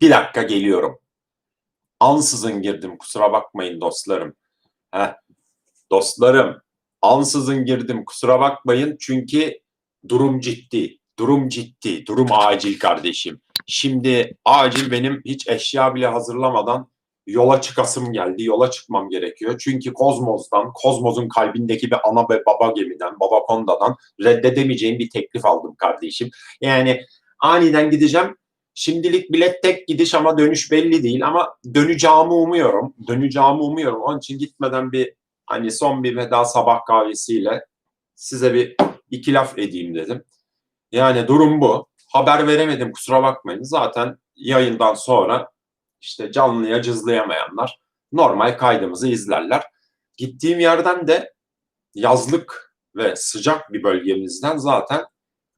Bir dakika geliyorum. Ansızın girdim kusura bakmayın dostlarım. Heh. Dostlarım ansızın girdim kusura bakmayın çünkü durum ciddi. Durum ciddi. Durum acil kardeşim. Şimdi acil benim hiç eşya bile hazırlamadan yola çıkasım geldi. Yola çıkmam gerekiyor. Çünkü Kozmos'tan, Kozmos'un kalbindeki bir ana ve baba gemiden, baba kondadan reddedemeyeceğim bir teklif aldım kardeşim. Yani aniden gideceğim. Şimdilik bilet tek gidiş ama dönüş belli değil ama döneceğimi umuyorum. Döneceğimi umuyorum. Onun için gitmeden bir hani son bir veda sabah kahvesiyle size bir iki laf edeyim dedim. Yani durum bu. Haber veremedim kusura bakmayın. Zaten yayından sonra işte canlıya cızlayamayanlar normal kaydımızı izlerler. Gittiğim yerden de yazlık ve sıcak bir bölgemizden zaten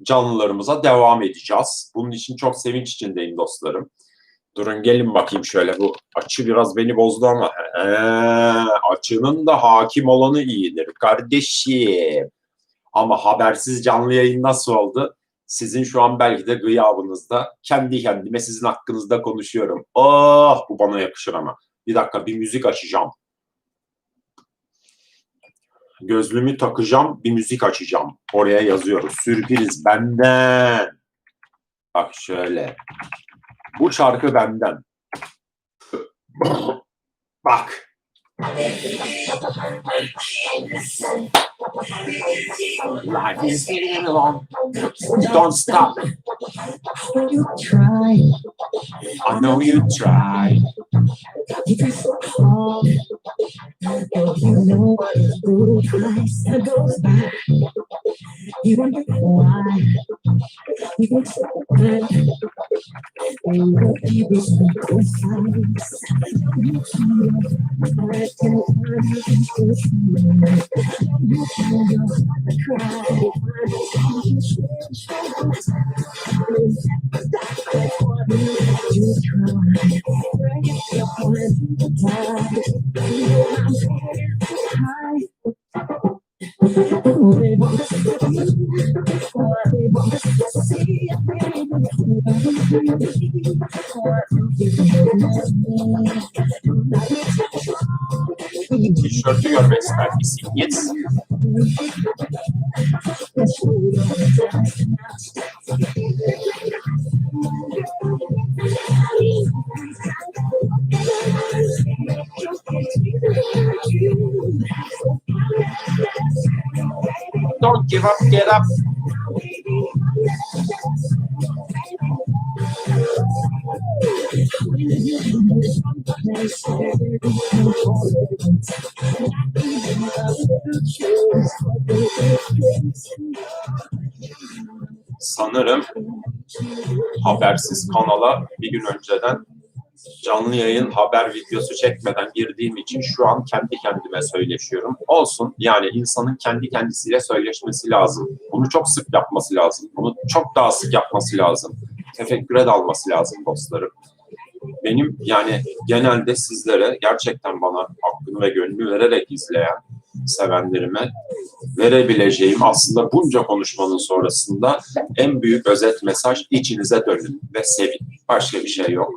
canlılarımıza devam edeceğiz. Bunun için çok sevinç içindeyim dostlarım. Durun gelin bakayım şöyle bu açı biraz beni bozdu ama ee, açının da hakim olanı iyidir kardeşim. Ama habersiz canlı yayın nasıl oldu? Sizin şu an belki de gıyabınızda kendi kendime sizin hakkınızda konuşuyorum. Oh bu bana yakışır ama. Bir dakika bir müzik açacağım. Gözlüğümü takacağım, bir müzik açacağım. Oraya yazıyoruz. Sürpriz benden. Bak şöyle. Bu şarkı benden. Bak. Life is getting long. Don't stop. You try, I know you try. Because you know through Christ that goes by, you wonder why you look so good. And what you wish we could find something here. You don't want to go through your cry. You try. Tişörtü görmek ister misin? Yes. Give up, get up. Sanırım habersiz kanala bir gün önceden canlı yayın haber videosu çekmeden girdiğim için şu an kendi kendime söyleşiyorum. Olsun yani insanın kendi kendisiyle söyleşmesi lazım. Bunu çok sık yapması lazım. Bunu çok daha sık yapması lazım. Tefekküre dalması lazım dostlarım. Benim yani genelde sizlere gerçekten bana hakkını ve gönlünü vererek izleyen sevenlerime verebileceğim aslında bunca konuşmanın sonrasında en büyük özet mesaj içinize dönün ve sevin. Başka bir şey yok.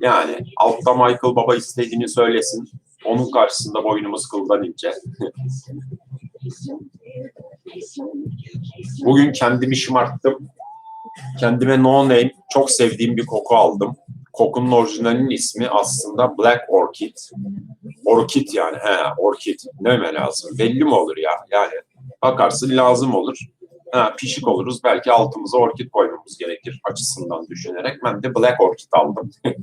Yani altta Michael Baba istediğini söylesin. Onun karşısında boynumuz kıldan ince. Bugün kendimi şımarttım. Kendime no name çok sevdiğim bir koku aldım. Kokunun orijinalinin ismi aslında Black Orchid. Orkid yani he orkid. Neme lazım? Belli mi olur ya? Yani bakarsın lazım olur. Ha, pişik oluruz. Belki altımıza orkid koymamız gerekir açısından düşünerek. Ben de Black Orchid aldım.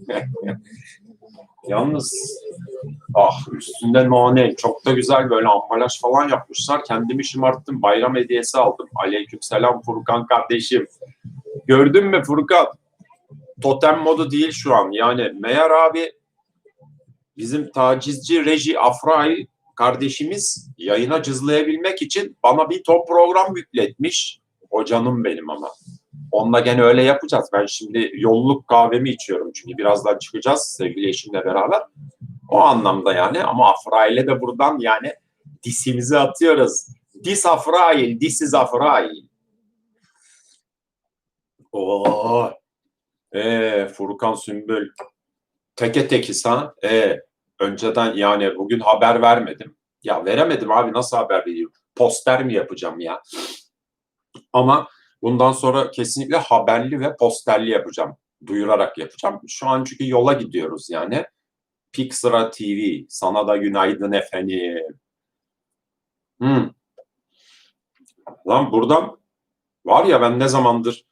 Yalnız ah üstünde no name. Çok da güzel böyle ambalaj falan yapmışlar. Kendimi şımarttım. Bayram hediyesi aldım. Aleykümselam Furkan kardeşim. Gördün mü Furkan? Totem modu değil şu an. Yani meğer abi bizim tacizci reji Afrail kardeşimiz yayına cızlayabilmek için bana bir top program yükletmiş. O canım benim ama. Onunla gene öyle yapacağız. Ben şimdi yolluk kahvemi içiyorum çünkü birazdan çıkacağız sevgili eşimle beraber. O anlamda yani ama Afrail'e de buradan yani disimizi atıyoruz. Dis Afrail, this is Afrail. Oo. Ee, Furkan Sümbül teke tekiz ha. Ee, önceden yani bugün haber vermedim. Ya veremedim abi nasıl haber vereyim? Poster mi yapacağım ya? Ama bundan sonra kesinlikle haberli ve posterli yapacağım. Duyurarak yapacağım. Şu an çünkü yola gidiyoruz yani. Pixara TV. Sana da günaydın efendim. Hmm. Lan buradan var ya ben ne zamandır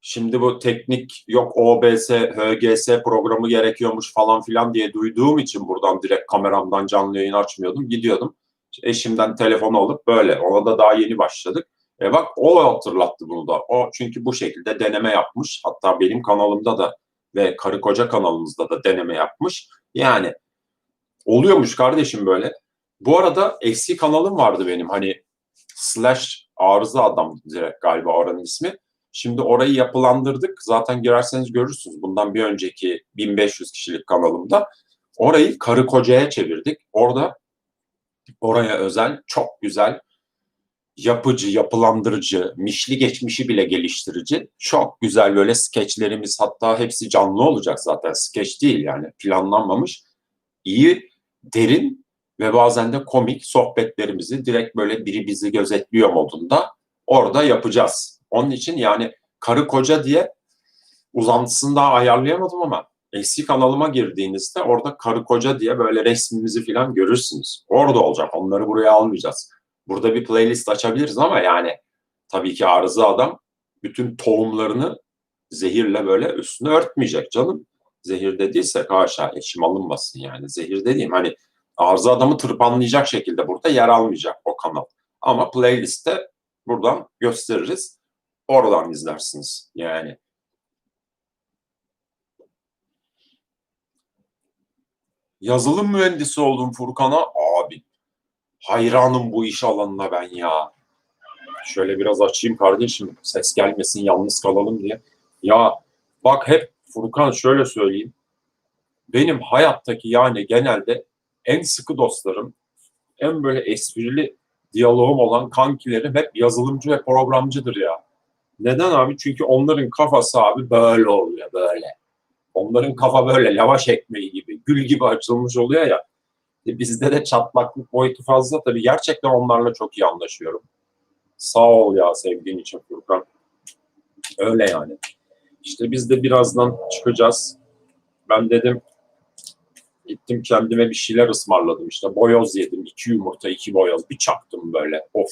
şimdi bu teknik yok OBS, HGS programı gerekiyormuş falan filan diye duyduğum için buradan direkt kameramdan canlı yayın açmıyordum. Gidiyordum. Eşimden telefonu alıp böyle. Ona da daha yeni başladık. E bak o hatırlattı bunu da. O çünkü bu şekilde deneme yapmış. Hatta benim kanalımda da ve karı koca kanalımızda da deneme yapmış. Yani oluyormuş kardeşim böyle. Bu arada eski kanalım vardı benim hani slash arıza adam direkt galiba oranın ismi. Şimdi orayı yapılandırdık. Zaten girerseniz görürsünüz. Bundan bir önceki 1500 kişilik kanalımda orayı karı kocaya çevirdik. Orada oraya özel çok güzel yapıcı, yapılandırıcı, mişli geçmişi bile geliştirici çok güzel böyle skeçlerimiz hatta hepsi canlı olacak zaten skeç değil yani planlanmamış. iyi, derin ve bazen de komik sohbetlerimizi direkt böyle biri bizi gözetliyor modunda orada yapacağız. Onun için yani karı koca diye uzantısını daha ayarlayamadım ama eski kanalıma girdiğinizde orada karı koca diye böyle resmimizi falan görürsünüz. Orada olacak. Onları buraya almayacağız. Burada bir playlist açabiliriz ama yani tabii ki arıza adam bütün tohumlarını zehirle böyle üstüne örtmeyecek canım. Zehir dediyse haşa eşim alınmasın yani. Zehir dediğim hani arıza adamı tırpanlayacak şekilde burada yer almayacak o kanal. Ama playlistte buradan gösteririz. Oradan izlersiniz yani. Yazılım mühendisi oldum Furkan'a. Abi hayranım bu iş alanına ben ya. Şöyle biraz açayım kardeşim. Ses gelmesin yalnız kalalım diye. Ya bak hep Furkan şöyle söyleyeyim. Benim hayattaki yani genelde en sıkı dostlarım, en böyle esprili diyaloğum olan kankilerim hep yazılımcı ve programcıdır ya. Neden abi? Çünkü onların kafası abi böyle oluyor böyle. Onların kafa böyle lavaş ekmeği gibi, gül gibi açılmış oluyor ya. E bizde de çatlaklık boyutu fazla. Tabii gerçekten onlarla çok iyi anlaşıyorum. Sağ ol ya sevdiğin için Furkan. Öyle yani. İşte biz de birazdan çıkacağız. Ben dedim gittim kendime bir şeyler ısmarladım işte. Boyoz yedim. iki yumurta, iki boyoz. Bir çaktım böyle. Of.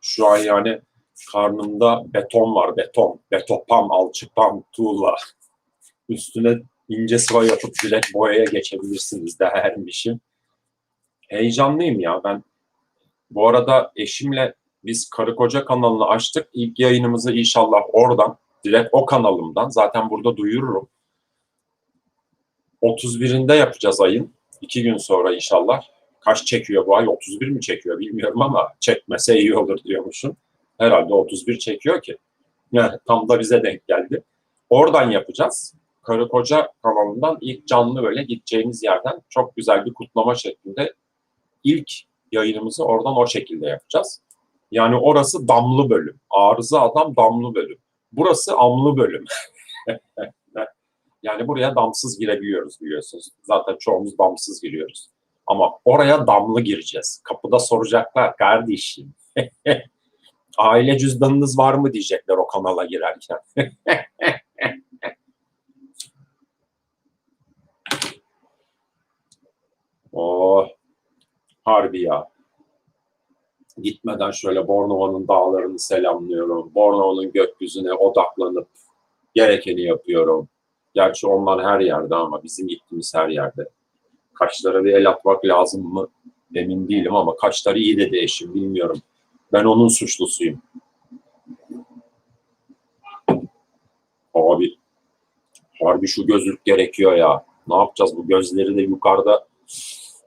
Şu an yani karnımda beton var. Beton. Betopam, alçıpam, tuğla. Üstüne ince sıva yapıp direkt boyaya geçebilirsiniz de hermişim. Heyecanlıyım ya ben. Bu arada eşimle biz karı koca kanalını açtık. İlk yayınımızı inşallah oradan, direkt o kanalımdan zaten burada duyururum. 31'inde yapacağız ayın. iki gün sonra inşallah. Kaç çekiyor bu ay? 31 mi çekiyor bilmiyorum ama çekmese iyi olur diyormuşum. Herhalde 31 çekiyor ki. Yani tam da bize denk geldi. Oradan yapacağız. Karı koca kanalından ilk canlı böyle gideceğimiz yerden çok güzel bir kutlama şeklinde ilk yayınımızı oradan o şekilde yapacağız. Yani orası damlı bölüm. Arıza adam damlı bölüm. Burası amlı bölüm. yani buraya damsız girebiliyoruz biliyorsunuz. Zaten çoğumuz damsız giriyoruz. Ama oraya damlı gireceğiz. Kapıda soracaklar kardeşim. Aile cüzdanınız var mı diyecekler o kanala girerken. oh, harbi ya. Gitmeden şöyle Bornova'nın dağlarını selamlıyorum. Bornova'nın gökyüzüne odaklanıp gerekeni yapıyorum. Gerçi onlar her yerde ama bizim gittiğimiz her yerde. Kaşlara bir el atmak lazım mı emin değilim ama kaşları iyi dedi eşim bilmiyorum. Ben onun suçlusuyum. Abi harbi şu gözlük gerekiyor ya. Ne yapacağız bu gözleri de yukarıda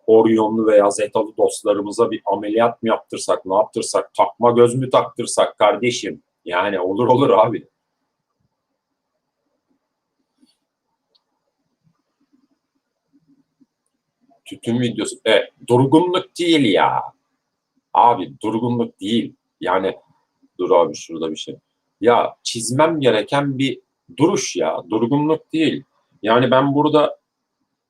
Orionlu veya Zetalı dostlarımıza bir ameliyat mı yaptırsak, ne yaptırsak, takma göz mü taktırsak kardeşim? Yani olur olur abi. Tütün videosu. E, durgunluk değil ya. Abi durgunluk değil. Yani dur abi şurada bir şey. Ya çizmem gereken bir duruş ya, durgunluk değil. Yani ben burada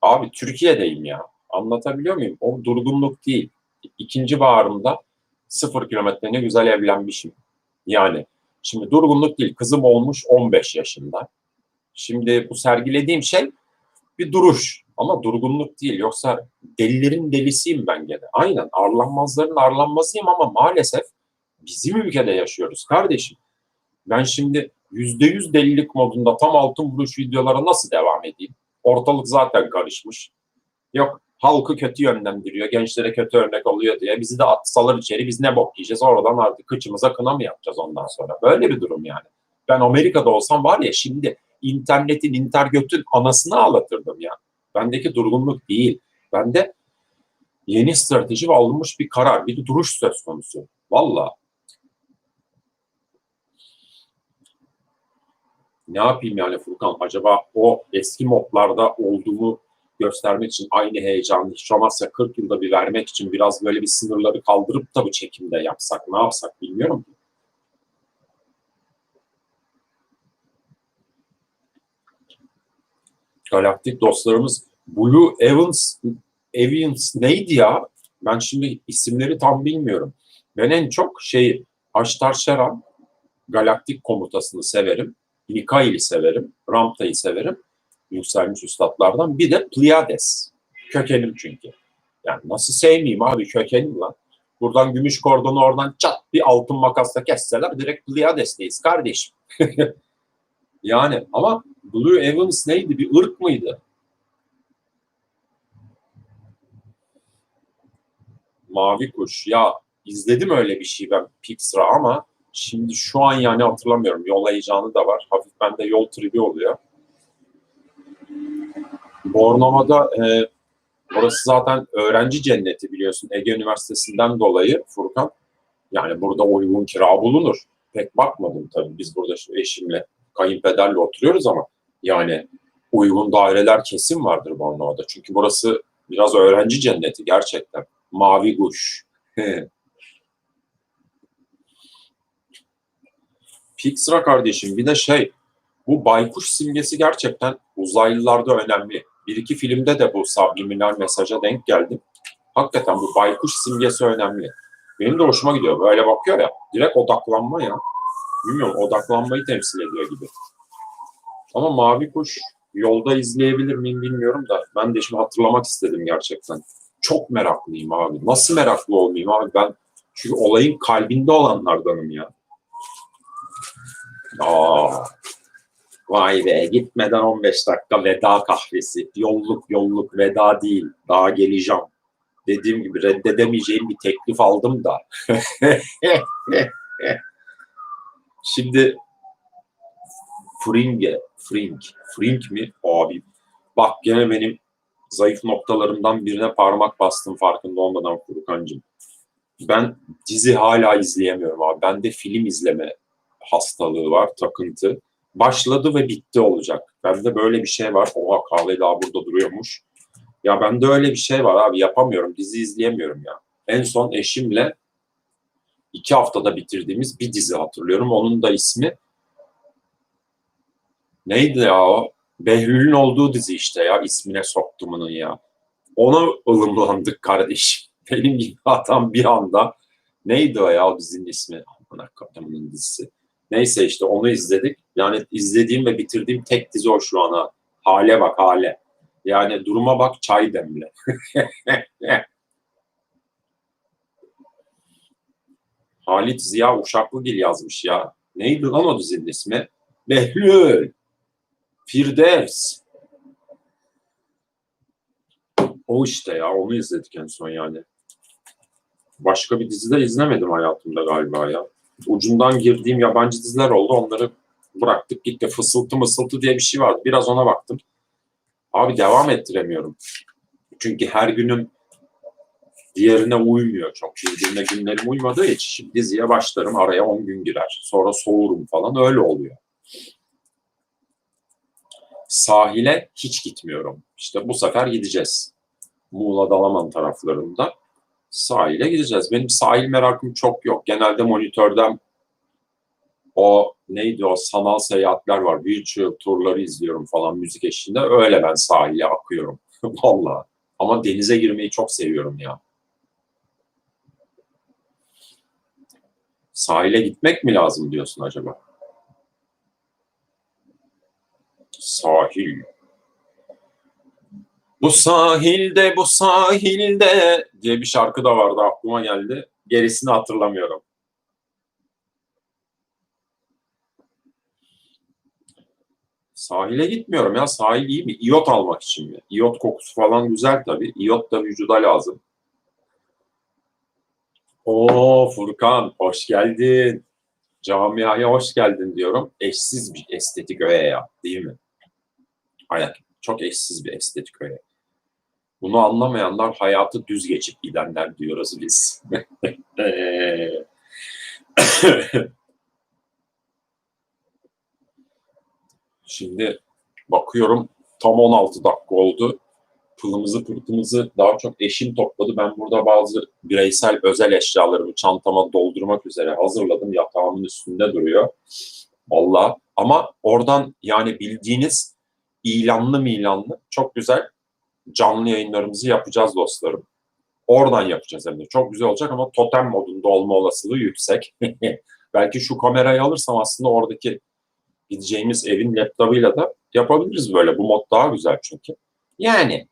abi Türkiye'deyim ya. Anlatabiliyor muyum? O durgunluk değil. İkinci bağrımda sıfır kilometre ne güzel evlenmişim. Yani şimdi durgunluk değil. Kızım olmuş 15 yaşında. Şimdi bu sergilediğim şey bir duruş ama durgunluk değil. Yoksa delilerin delisiyim ben gene. Aynen arlanmazların arlanmazıyım ama maalesef bizim ülkede yaşıyoruz kardeşim. Ben şimdi yüzde yüz delilik modunda tam altın vuruş videolara nasıl devam edeyim? Ortalık zaten karışmış. Yok halkı kötü yönlendiriyor, gençlere kötü örnek oluyor diye bizi de atsalar içeri biz ne bok yiyeceğiz oradan artık kıçımıza kına mı yapacağız ondan sonra? Böyle bir durum yani. Ben Amerika'da olsam var ya şimdi internetin, intergötün anasını ağlatırdım ya. Bendeki durgunluk değil. Bende yeni strateji ve alınmış bir karar, bir duruş söz konusu. Valla. Ne yapayım yani Furkan? Acaba o eski modlarda olduğumu göstermek için aynı heyecanı hiç olmazsa 40 yılda bir vermek için biraz böyle bir sınırları kaldırıp da bu çekimde yapsak, ne yapsak bilmiyorum ki. Galaktik dostlarımız Blue Evans, Evans neydi ya? Ben şimdi isimleri tam bilmiyorum. Ben en çok şey Aştar Şeran Galaktik komutasını severim. Mikail'i severim. Ramta'yı severim. Yükselmiş üstadlardan. Bir de Pleiades. Kökenim çünkü. Yani nasıl sevmeyeyim abi kökenim lan. Buradan gümüş kordonu oradan çat bir altın makasla kesseler direkt Pleiades'teyiz kardeşim. yani ama Blue Evans neydi? Bir ırk mıydı? Mavi Kuş. Ya izledim öyle bir şey ben Pixar'a ama şimdi şu an yani hatırlamıyorum. Yol heyecanı da var. Hafif bende yol tribi oluyor. Bornova'da e, orası zaten öğrenci cenneti biliyorsun Ege Üniversitesi'nden dolayı Furkan. Yani burada uygun kira bulunur. Pek bakmadım tabii. Biz burada eşimle, kayınpederle oturuyoruz ama yani uygun daireler kesin vardır Bornova'da. Çünkü burası biraz öğrenci cenneti gerçekten. Mavi kuş. Pixra kardeşim bir de şey bu baykuş simgesi gerçekten uzaylılarda önemli. Bir iki filmde de bu subliminal mesaja denk geldim. Hakikaten bu baykuş simgesi önemli. Benim de hoşuma gidiyor. Böyle bakıyor ya. Direkt odaklanma ya. Bilmiyorum odaklanmayı temsil ediyor gibi. Ama mavi kuş yolda izleyebilir miyim bilmiyorum da ben de şimdi hatırlamak istedim gerçekten. Çok meraklıyım abi. Nasıl meraklı olmayayım abi ben çünkü olayın kalbinde olanlardanım ya. Aa, vay be gitmeden 15 dakika veda kahvesi. Yolluk yolluk veda değil. Daha geleceğim. Dediğim gibi reddedemeyeceğim bir teklif aldım da. Şimdi Fringe, Fring, Fring mi? Abi bak gene benim zayıf noktalarımdan birine parmak bastım farkında olmadan Furkan'cığım. Ben dizi hala izleyemiyorum abi. Bende film izleme hastalığı var, takıntı. Başladı ve bitti olacak. Bende böyle bir şey var. Oha kahve daha burada duruyormuş. Ya bende öyle bir şey var abi yapamıyorum. Dizi izleyemiyorum ya. En son eşimle iki haftada bitirdiğimiz bir dizi hatırlıyorum. Onun da ismi neydi ya o? Behlül'ün olduğu dizi işte ya ismine soktumunun ya. Ona ılımlandık kardeşim. Benim gibi adam bir anda neydi o ya o dizinin ismi? Aman kadının dizisi. Neyse işte onu izledik. Yani izlediğim ve bitirdiğim tek dizi o şu ana. Hale bak hale. Yani duruma bak çay demle. Halit Ziya Uşaklıgil yazmış ya. Neydi lan o dizinin ismi? Behlül. Firdevs. O işte ya onu izledik en son yani. Başka bir dizide izlemedim hayatımda galiba ya. Ucundan girdiğim yabancı diziler oldu. Onları bıraktık gitti. Fısıltı mısıltı diye bir şey vardı. Biraz ona baktım. Abi devam ettiremiyorum. Çünkü her günüm diğerine uymuyor çok. Birbirine günlerim uymadığı için şimdi diziye başlarım araya 10 gün girer. Sonra soğurum falan öyle oluyor. Sahile hiç gitmiyorum. İşte bu sefer gideceğiz. Muğla Dalaman taraflarında sahile gideceğiz. Benim sahil merakım çok yok. Genelde monitörden o neydi o sanal seyahatler var. Virtual turları izliyorum falan müzik eşliğinde. Öyle ben sahile akıyorum. Vallahi. Ama denize girmeyi çok seviyorum ya. Sahile gitmek mi lazım diyorsun acaba? Sahil. Bu sahilde, bu sahilde diye bir şarkı da vardı aklıma geldi. Gerisini hatırlamıyorum. Sahile gitmiyorum ya. Sahil iyi mi? İyot almak için mi? İyot kokusu falan güzel tabii. İyot da vücuda lazım. Oo Furkan hoş geldin. Camiaya hoş geldin diyorum. Eşsiz bir estetik öğe ya değil mi? Hayır. Çok eşsiz bir estetik öğe. Bunu anlamayanlar hayatı düz geçip gidenler diyoruz biz. Şimdi bakıyorum tam 16 dakika oldu. Pılımızı pırtımızı daha çok eşim topladı. Ben burada bazı bireysel özel eşyalarımı çantama doldurmak üzere hazırladım. Yatağımın üstünde duruyor. Allah. Ama oradan yani bildiğiniz ilanlı milanlı çok güzel canlı yayınlarımızı yapacağız dostlarım. Oradan yapacağız hem de. Çok güzel olacak ama totem modunda olma olasılığı yüksek. Belki şu kamerayı alırsam aslında oradaki gideceğimiz evin laptopuyla da yapabiliriz böyle. Bu mod daha güzel çünkü. Yani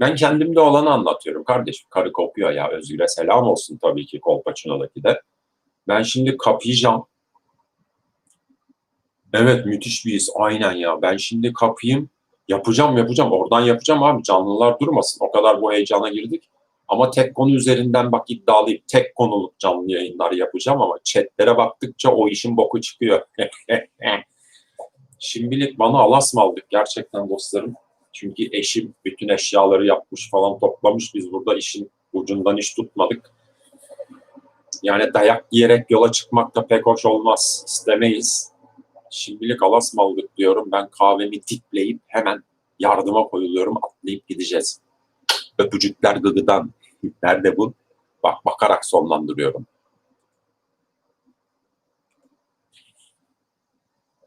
ben kendimde olanı anlatıyorum kardeşim. Karı kopuyor ya. Özgür'e selam olsun tabii ki Kolpaçino'daki de. Ben şimdi kapayacağım. Evet müthiş bir his. Aynen ya. Ben şimdi kapayım. Yapacağım yapacağım. Oradan yapacağım abi. Canlılar durmasın. O kadar bu heyecana girdik. Ama tek konu üzerinden bak iddialıyım. Tek konuluk canlı yayınlar yapacağım ama chatlere baktıkça o işin boku çıkıyor. Şimdilik bana alas mı aldık gerçekten dostlarım. Çünkü eşim bütün eşyaları yapmış falan toplamış. Biz burada işin ucundan iş tutmadık. Yani dayak yiyerek yola çıkmak da pek hoş olmaz. İstemeyiz. Şimdilik alas mı aldık diyorum. Ben kahvemi tipleyip hemen yardıma koyuluyorum. Atlayıp gideceğiz. Öpücükler gıgıdan. Nerede bu? Bak bakarak sonlandırıyorum.